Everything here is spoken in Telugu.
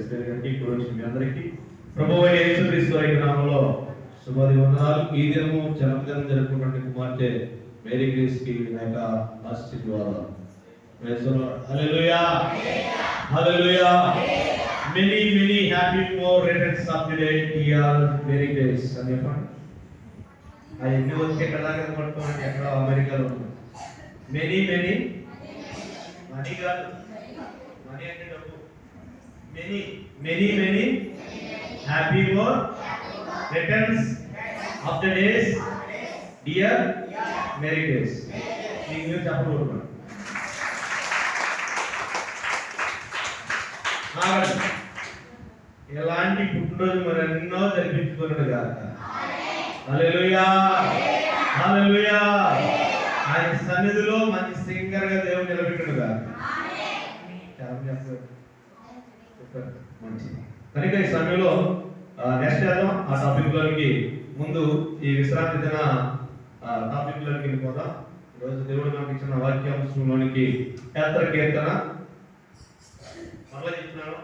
ఎస్పీ గారికి గురించి మీ అందరికీ ప్రభు యేసుక్రీస్తు నామంలో శుభది వందనాలు ఈ దినము జన్మదినం జరుపుకున్నటువంటి కుమార్తె మేరీ గ్రీస్కి నా యొక్క ఆశీర్వాదాలు. Praise the Lord. Hallelujah. Hallelujah. Many, many happy more returns of the day, అని చెప్పండి. ఆ ఎన్ని వచ్చి ఎక్కడ దాకా పట్టుకోండి ఎక్కడ అమెరికాలో? ఉంది మెనీ మెనీ మనీ కాదు. మనీ అంటే డబ్బు. Many many many happy more returns of the days dear merry days మీకు మీరు చెప్పకూడదు. ఇలాంటి పుట్టినరోజు మరి ఎన్నో జరిపించుకున్నాడు కాక ఆయన సన్నిధిలో మంచి సింగర్గా దేవుడు నిలబెట్టాడు కాక. మంచిది కనుక ఈ సమయంలో నెక్స్ట్ ఏదో ఆ టాపిక్లోకి ముందు ఈ విశ్రాంతి దిన టాపిక్లోకి లోనికి ఈరోజు దేవుడు మనకి ఇచ్చిన వాక్యాంశంలోనికి యాత్ర కీర్తన. మరలా చెప్తున్నాను.